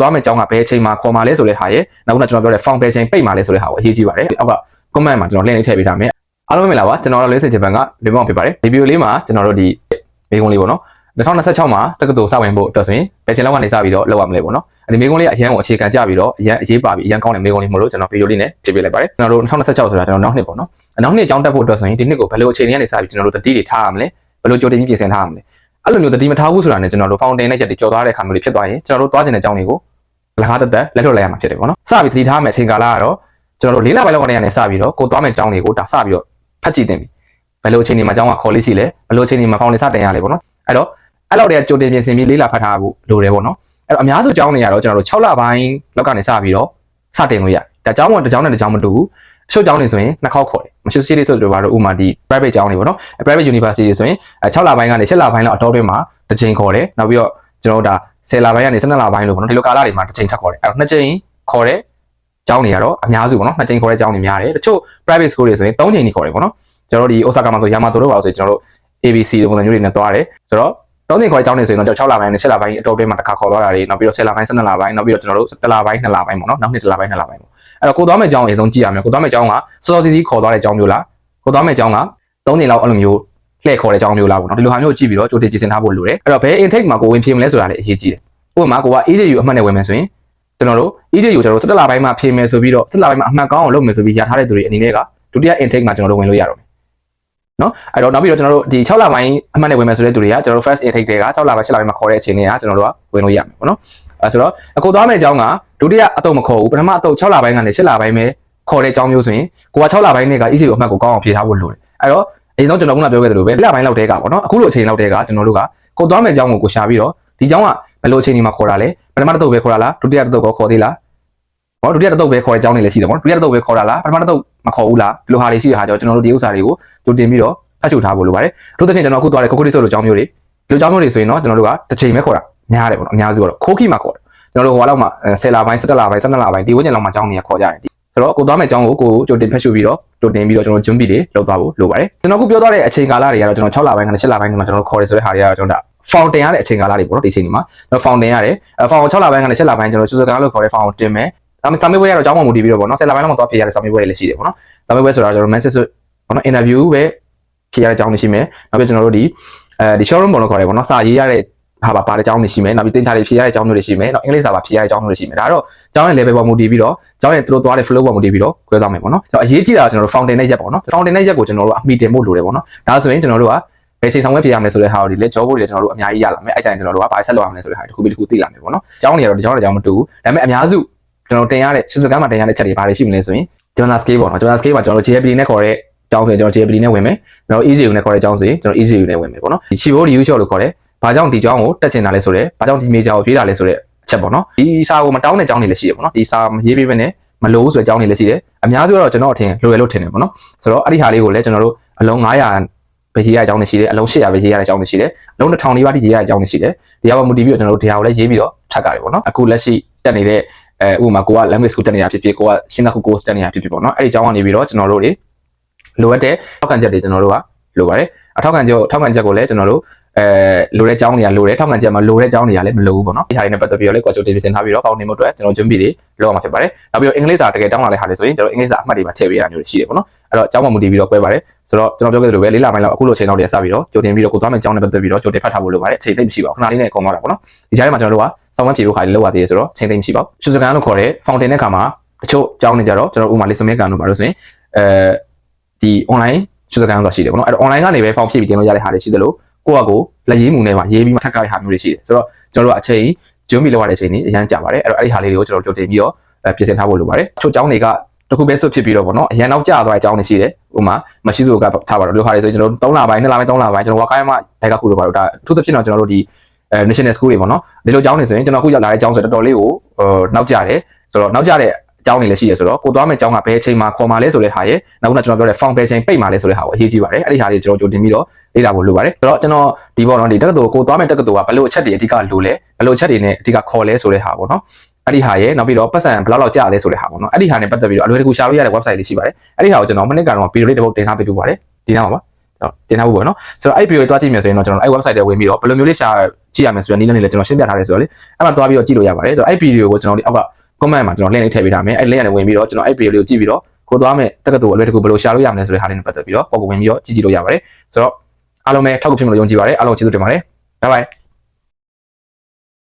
သွားမယ့်အကြောင်းကဘယ်အချိန်မှာခေါ်မှာလဲဆိုတဲ့ဟာရဲ့နောက်ကကျွန်တော်ပြောတဲ့ form ဘယ်အချိန်ပိတ်မှာလဲဆိုတဲ့ဟာကိုအရေးကြီးပါတယ်အောက်က comment မှာကျွန်တော် link လေးထည့်ပေးထားမယ်အားလုံးပဲမင်္ဂလာပါကျွန်တော်တို့လေးစင်ချင်ပန်ကဒီမောင်ဖြစ်ပါတယ်ဒီဗီဒီယိုလေးမှာကျွန်တော်တို့ဒီမိကုန်းလေးပေါ့နော်2026မှာတက္ကသိုလ်စဝင်ဖို့အတွက်ဆိုရင်ဘယ်ချိန်လောက်ကနေစပြီးတော့လောက်ရမလဲပေါ့နော်အဲဒီမိကုန်းလေးကအရန်ကိုအခြေခံကြပြီးတော့အရန်အရေးပါပြီးအရန်ကောင်းတဲ့မိကုန်းလေးမလို့ကျွန်တော်ဗီဒီယိုလေးနဲ့ပြပေးလိုက်ပါတယ်ကျွန်တော်တို့2026ဆိုတာကျွန်တော်နောက်နှစ်ပေါ့နော်နောက်နှစ်အကြောင်းတက်ဖို့အတွက်ဆိုရင်ဒီနှစ်ကိုဘယ်လိုအခြေအနေကနေစပြီးကျွန်တော်တို့တတိတွေထားရမလဲဘယ်လိုကြိုတင်ပြီးပြင်ဆင်ထားရမလဲအဲ့လိုမျိုးတတိမထားဘူးဆိုတာနဲ့ကျွန်တော်တို့ fountain နဲ့ချက်တွေကြော်သွားတဲ့ခါမျိုးတွေဖြစ်သွားရင်ကျွန်တော်တို့သွားကျင်တဲ့အကြောင်းတွေကို လကားတက်တက်လက်ထုတ်လိုက်ရမှာဖြစ်တယ်ပေါ့နော်စပြီးတတိထားမယ်အချိန်ကာလကတော့ကျွန်တော်တို့လေးလပိုင်းလောက်ကနေစပြီးတော့ကိုသွားမယ့်အကြောင်းတွေကိုဒါစပြီးတော့ဖတ်ကြည့်တင်ပြီဘယ်လိုအချိန်ဒီမှာအကြောင်းကခေါ်လေးရှိလဲဘယ်လိုအချိန်ဒီမှာ fountain စတင်ရလဲပေါ့နော်အဲ့တော့အဲ့လောက်တည်းကြိုတင်ပြင်ဆင်ပြီးလေးလာဖတ်ထားဖို့လိုတယ်ပေါ့နော်အဲ့တော့အများစုအကြောင်းတွေကတော့ကျွန်တော်တို့6လပိုင်းလောက်ကနေစပြီးတော့စတင်လို့ရတယ်ဒါအကြောင်းကတစ်ကြောင်းနဲ့တစ်ကြောင်းမတူဘူးအရှုပ်ကြောင်းတွေဆိုရင်နှစ်ခေါက်ခေါ်တယ်မရှိစီးလေးဆိုတော့ဘာလို့ဥမာဒီ private ကျောင်းတွေပေါ့နော် private university တွေဆိုရင်6လပိုင်းကနေ7လပိုင်းလောက်အတော်တွင်းမှာတစ်ချိန်ခေါ်တယ်နောက်ပြီးတော့ကျွန်တော်တို့ဒါ 10လပိုင်းကနေ12လပိုင်းလို့ပေါ့နော်ဒီလိုကာလတွေမှာတစ်ချိန်ထပ်ခေါ်တယ်အဲ့တော့နှစ်ချိန်ခေါ်တဲ့ကျောင်းတွေကတော့အများစုပေါ့နော်နှစ်ချိန်ခေါ်တဲ့ကျောင်းတွေများတယ်တချို့ private school တွေဆိုရင်3ချိန်ကြီးခေါ်တယ်ပေါ့နော်ကျွန်တော်တို့ဒီ Osaka မှာဆို Yamato တို့ပါလို့ဆိုရင်ကျွန်တော်တို့ ABC လိုပုံစံမျိုးတွေနဲ့တွားတယ်ဆိုတော့တောင်းတင်ခေါ်အကြောင်းနေဆိုရင်တော့6လပိုင်းနဲ့7လပိုင်းအတော်တွင်းမှာတစ်ခါခေါ်သွားတာတွေနောက်ပြီးတော့10လပိုင်း12လပိုင်းနောက်ပြီးတော့ကျွန်တော်တို့1လပိုင်း2လပိုင်းပေါ့နော်နောက်နှစ်1လပိုင်း2လပိုင်းပေါ့အဲ့တော့ကိုသွားမယ့်အကြောင်းအရင်ဆုံးကြည့်ရမယ်ကိုသွားမယ့်အကြောင်းကစောစောစီးစီးခေါ်သွားတဲ့အကြောင်းမျိုးလားကိုသွားမယ့်အကြောင်းက3ချိန်လောက်အဲ့လိုမျိုး လှည့်ခေါ်တဲ့အကြောင်းမျိုးလားပေါ့နော်ဒီလိုဟာမျိုးကြည့်ပြီးတော့ကြိုတင်ပြင်ဆင်ထားဖို့လိုတယ်အဲ့တော့ဘယ် intake မှာကိုဝင်ဖြေမလဲဆိုတာလည်းအရေးကြီးတယ်ဥပမာကိုက EJU အမှတ်နဲ့ဝင်မယ်ဆိုရင်ကျွန်တော်တို့ EJU ကျွန်တော်တို့17လပိုင်းမှာဖြေမယ်ဆိုပြီးတော့17လပိုင်းမှာအမှတ်ကောင်းအောင်လုပ်မယ်ဆိုပြီးရထားတဲ့သူတွေအနေနဲ့ကဒုတိယ intake မှာကျွန်တော်တို့ဝင်လို့ရတော့မယ်နော်အဲ့တော့နောက်ပြီးတော့ကျွန်တော်တို့ဒီ6လပိုင်းအမှတ်နဲ့ဝင်မယ်ဆိုတဲ့သူတွေကကျွန်တော်တို့ first intake တွေက6လပိုင်း7လပိုင်းမှာခေါ်တဲ့အချိန်တွေကကျွန်တော်တို့ကဝင်လို့ရမယ်ပေါ့နော်အဲဆိုတော့အခုသွားမယ့်အကြောင်းကဒုတိယအတုပ်မခေါ်ဘူးပထမအတုပ်6လပိုင်းကနေ7လပိုင်းပဲခေါ်တဲ့အကြောင်းမျိုးဆိုရင်ကိုက6လပိုင်းနဲ့က EJU အမှတ်ကိုကောင်းအောင်ဖြေထားဖို့လိုတယ်အဲ့တော့ အရင်ဆုံးကျွန်တော်ကပြောခဲ့သလိုပဲလပိုင်းလောက်တည်းကပေါ့နော်အခုလိုအချိန်လောက်တည်းကကျွန်တော်တို့ကကိုသွားမယ့်အကြောင်းကိုကိုရှာပြီးတော့ဒီအကြောင်းကဘယ်လိုအချိန်ဒီမှာခေါ်တာလဲပထမတစ်တုပ်ပဲခေါ်တာလားဒုတိယတစ်တုပ်ကိုခေါ်သေးလားဟောဒုတိယတစ်တုပ်ပဲခေါ်တဲ့အကြောင်းတွေလည်းရှိတယ်ပေါ့နော်ဒုတိယတစ်တုပ်ပဲခေါ်တာလားပထမတစ်တုပ်မခေါ်ဘူးလားဒီလိုဟာတွေရှိတဲ့ဟာကြောင့်ကျွန်တော်တို့ဒီဥစ္စာတွေကိုကြိုတင်ပြီးတော့ဖတ်ရှုထားဖို့လိုပါတယ်တို့တစ်ဖြင့်ကျွန်တော်အခုသွားတဲ့ကိုကိုရီဆိုလိုအကြောင်းမျိုးတွေဒီလိုအကြောင်းမျိုးတွေဆိုရင်တော့ကျွန်တော်တို့ကတစ်ချိန်ပဲခေါ်တာများတယ်ပေါ့နော်အများစုကတော့ခိုးခိမှာခေါ်တယ်ကျွန်တော်တို့ဟိုလောက်မှာ10လပိုင်း17လပိုင်း12လပိုင်းဒီဝန်းကျင်လောက်မှာအကြောင်းတွေကခေါ်ကြတယ် ဆိုတော့ကိုသွားမယ့်အကြောင်းကိုကိုကြိုတင်ဖတ်ရှုပြီးတော့ကြိုတင်ပြီးတော့ကျွန်တော်ဂျွန်းဘီတွေလောက်သွားဖို့လိုပါတယ်ကျွန်တော်အခုပြောသွားတဲ့အချိန်ကာလတွေကတော့ကျွန်တော်6လပိုင်းကနေ7လပိုင်းတွေမှာကျွန်တော်တို့ခေါ်တယ်ဆိုတဲ့ဟာတွေကတော့ကျွန်တော်ဒါ fountain ရတဲ့အချိန်ကာလတွေပေါ့နော်ဒီအချိန်ဒီမှာကျွန်တော် fountain ရတယ်အဲ fountain 6လပိုင်းကနေ7လပိုင်းကျွန်တော်စူဇကန်လို့ခေါ်တဲ့ fountain တင်မယ်ဒါပေမဲ့စာမေးပွဲကတော့အကြောင်းမှမူတည်ပြီးတော့ပေါ့နော်10လပိုင်းလောက်မှာသွားဖြေရတဲ့စာမေးပွဲတွေလည်းရှိတယ်ပေါ့နော်စာမေးပွဲဆိုတာကျွန်တော် message ပေါ့နော် interview ပဲဖြေရတဲ့အကြောင်းတွေရှိမယ်နောက်ပြီးကျွန်တော်တို့ဒီအဲဒီ showroom ပေါ့လို့ခေါ်တယ်ပေါ့နော်စာရေးရတဲ့ ဟာပါပါတဲ့အကြောင်းတွေရှိမယ်နောက်ပြီးတင်ချာတွေဖြေရတဲ့အကြောင်းတွေရှိမယ်နောက်အင်္ဂလိပ်စာပါဖြေရတဲ့အကြောင်းတွေရှိမယ်ဒါကတော့အကြောင်းရဲ့ level ပေါ်မူတည်ပြီးတော့အကြောင်းရဲ့သူတို့သွားတဲ့ flow ပေါ်မူတည်ပြီးတော့ခွဲသွားမယ်ပေါ့နော်ကျွန်တော်အရေးကြီးတာကကျွန်တော်တို့ fountain နဲ့ရက်ပေါ့နော် fountain နဲ့ရက်ကိုကျွန်တော်တို့အမိတင်ဖို့လိုတယ်ပေါ့နော်ဒါဆိုရင်ကျွန်တော်တို့ကဘယ်ချိန်ဆောင်ဝဲဖြေရမယ်ဆိုတဲ့ဟာတွေလည်း job တွေလည်းကျွန်တော်တို့အများကြီးရလာမယ်အဲ့ကြရင်ကျွန်တော်တို့ကဘာဆက်လုပ်ရမလဲဆိုတဲ့ဟာတစ်ခုပြီးတစ်ခုသိလာမယ်ပေါ့နော်အကြောင်းတွေကတော့ဒီကြောင်းတွေကြောင်းမတူဘူးဒါပေမဲ့အများစုကျွန်တော်တင်ရတဲ့ရှစ်စကမ်းမှာတင်ရတဲ့ချက်တွေဘာတွေရှိမလဲဆိုရင် journal scale ပေါ့နော် journal scale မှာကျွန်တော်တို့ JPD နဲ့ခေါ်တဲ့ကျောင်းဆိုရင်ကျွန်တော် JPD နဲ့ဝင်မယ်ကျွန်တော် ECU နဲ့ခေါ်တဲ့ကျောင်းဆိုရင်ကျွန်တော် ECU နဲ့ဝင်မယ်ပေါ့နော်ဒီ Chibo review shot လို့ခေါ်တယ် ဘာကြောင့်ဒီကျောင်းကိုတက်ချင်တာလဲဆိုတော့ဘာကြောင့်ဒီ major ကိုရွေးတာလဲဆိုတဲ့အချက်ပေါ့နော်ဒီစာကိုမတောင်းတဲ့ကျောင်းတွေလည်းရှိတယ်ပေါ့နော်ဒီစာမရေးပေးဘဲနဲ့မလို့ဆိုတဲ့ကျောင်းတွေလည်းရှိတယ်အများစုကတော့ကျွန်တော်အထင်လိုရလို့ထင်တယ်ပေါ့နော်ဆိုတော့အဲ့ဒီဟာလေးကိုလည်းကျွန်တော်တို့အလုံး900ပဲရေးရတဲ့အကြောင်းတွေရှိတယ်အလုံး800ပဲရေးရတဲ့အကြောင်းတွေရှိတယ်အလုံး1000လေးပါးထိရေးရတဲ့အကြောင်းတွေရှိတယ်ဒီဟာကမူတည်ပြီးတော့ကျွန်တော်တို့ဒီဟာကိုလည်းရေးပြီးတော့ထပ်ကြတယ်ပေါ့နော်အခုလက်ရှိတက်နေတဲ့အဲဥပမာကိုက language school တက်နေတာဖြစ်ဖြစ်ကိုကရှင်းတဲ့ course တက်နေတာဖြစ်ဖြစ်ပေါ့နော်အဲ့ဒီအကြောင်းကနေပြီးတော့ကျွန်တော်တို့တွေလိုအပ်တဲ့ထောက်ခံချက်တွေကျွန်တော်တို့ကလိုပါတယ်အထောက်ခံချက်ထောက်ခံချက်ကိုလည်းကျွန်တော်တို့ အဲလိုတဲ့အကြောင်းတွေကလိုတယ်ထောက်ခံချက်မှာလိုတဲ့အကြောင်းတွေကလည်းမလိုဘူးပေါ့နော်ဒီဟာတွေနဲ့ပတ်သက်ပြီးတော့လည်းကွာချိုတင်ပြင်ဆင်ထားပြီးတော့ပေါင်းနေမှုအတွက်ကျွန်တော်准备တွေလုပ်အောင်ဖြစ်ပါတယ်နောက်ပြီးတော့အင်္ဂလိပ်စာတကယ်တောင်းလာတဲ့ဟာတွေဆိုရင်ကျွန်တော်အင်္ဂလိပ်စာအမှတ်တွေမှာထည့်ပေးရတာမျိုးရှိတယ်ပေါ့နော်အဲ့တော့အကြောင်းမှမူတည်ပြီးတော့꿰ပါတယ်ဆိုတော့ကျွန်တော်ပြောခဲ့သလိုပဲလေးလာပိုင်းလောက်အခုလိုအချိန်လောက်တည်းစပြီးတော့ကြိုတင်ပြီးတော့ကိုသွားမယ့်အကြောင်းနဲ့ပတ်သက်ပြီးတော့ကြိုတင်ဖတ်ထားဖို့လိုပါတယ်အချိန်သိမ့်မရှိပါဘူးခဏလေးနဲ့အကုန်သွားတာပေါ့နော်ဒီကြားထဲမှာကျွန်တော်တို့ကစောင်းမဖြေဖို့ခါလေးလောက်ရသေးတယ်ဆိုတော့ချိန်သိမ့်မရှိပါဘူးရှုစကန်လို့ခေါ်တဲ့ fountain တဲ့ခါမှာတချို့အကြောင်းတွေကြတော့ကျွန်တော်ဥပမာလေးစမဲကန်လို့ပါလို့ဆိုရင်အဲဒီ online ရှုစကန်ဆိုတာရှိတယ်ပေါ့နော်အဲ့တော့ online ကနေပဲ form ဖြည့်ပြီးတင်လို့ရတဲ့ဟာတွေရှိသလို ကိုယ့်အကိုလက်ရေးမှုနဲ့မှရေးပြီးမှထပ်ကြတဲ့ဟာမျိုးတွေရှိတယ်ဆိုတော့ကျွန်တော်တို့အချိန်ဂျွန်းပြီးလောက်ရတဲ့အချိန်ကြီးအရန်ကြာပါတယ်အဲ့တော့အဲ့ဒီဟာလေးတွေကိုကျွန်တော်တို့ကြိုတင်ပြီးတော့ပြင်ဆင်ထားဖို့လိုပါတယ်တချို့အကြောင်းတွေကတခုပဲစွတ်ဖြစ်ပြီးတော့ဗောနော်အရန်နောက်ကျသွားတဲ့အကြောင်းတွေရှိတယ်ဥမာမရှိစုကထားပါတော့ဒီဟာတွေဆိုရင်ကျွန်တော်တို့3လပိုင်း2လပိုင်း3လပိုင်းကျွန်တော်ဝါကိုင်းမှာဘက်ကခုလိုပါတော့ဒါအထူးသဖြင့်တော့ကျွန်တော်တို့ဒီအဲ national school တွေဗောနော်ဒီလိုအကြောင်းတွေဆိုရင်ကျွန်တော်အခုရောက်လာတဲ့အကြောင်းဆိုတော့တော်တော်လေးကိုဟိုနောက်ကျတယ်ဆိုတော့နောက်ကျတဲ့အ ကြောင်းတွေလည်းရှိရဆိုတော့ကိုသွားမယ့်အကြောင်းကဘယ်အချိန်မှာခေါ်မှာလဲဆိုတဲ့ဟာရဲ့နောက်ကကျွန်တော်ပြောတဲ့ form ဘယ်အချိန်ပိတ်မှာလဲဆိုတဲ့ဟာကိုအရေးကြီးပါတယ်အဲ့ဒီဟာတွေကျွန်တော်ကြိုတင်ပြီးတော့လေ့လာဖို့လိုပါတယ်ဆိုတော့ကျွန်တော်ဒီပေါ့နော်ဒီတက္ကသိုလ်ကိုသွားမယ့်တက္ကသိုလ်ကဘယ်လိုအချက်တွေအဓိကလိုလဲဘယ်လိုအချက်တွေနဲ့အဓိကခေါ်လဲဆိုတဲ့ဟာပေါ့နော်အဲ့ဒီဟာရဲ့နောက်ပြီးတော့ပတ်စံဘယ်လောက်လောက်ကြာလဲဆိုတဲ့ဟာပေါ့နော်အဲ့ဒီဟာနဲ့ပတ်သက်ပြီးတော့အလွယ်တကူရှာလို့ရတဲ့ website လေးရှိပါတယ်အဲ့ဒီဟာကိုကျွန်တော်မနစ်ကတော့ဗီဒီယိုလေးတစ်ပုဒ်တင်ထားပေးပြပါတယ်ဒီနားမှာပါကျွန်တော်တင်ထားဖို့ပေါ့နော်ဆိုတော့အဲ့ video ကိုတွားကြည့်မယ်ဆိုရင်တော့ကျွန်တော်အဲ့ website ထဲဝင်ပြီးတော့ဘယ်လိုမျိုးလေးရှာကြည့်ရမယ်ဆိုတဲ့နည်းလမ်းလေးလည်းကျွန်တော်ရှင်းပြထားတယ်ဆိုတော့လေအဲ့မှာတွားပြီးတော့ကြည့်လို့ရပါတယ်ဆိုတော့အဲ့ video ကိုကျွန်တော်ဒီအောက်က comment မှာကျွန်တော် link လေးထည့်ပေးထားမယ်အဲ့ link ကနေဝင်ပြီးတော့ကျွန်တော်အဲ့ video လေးကိုကြည့်ပြီးတော့ကိုသွားမယ်တက္ကသိုလ်အလွယ်တကူဘယ်လိုရှာလို့ရမလဲဆိုတဲ့ဟာလေးနဲ့ပတ်သက်ပြီးတော့ပုံပုံဝင်ပြီးတော့ကြည့်ကြည့်လို့ရပါတယ်ဆိုတော့အားလုံးပဲထောက်ကူဖြစ်မလို့ယုံကြည်ပါတယ်အားလုံးကျေးဇူးတင်ပါတယ် bye bye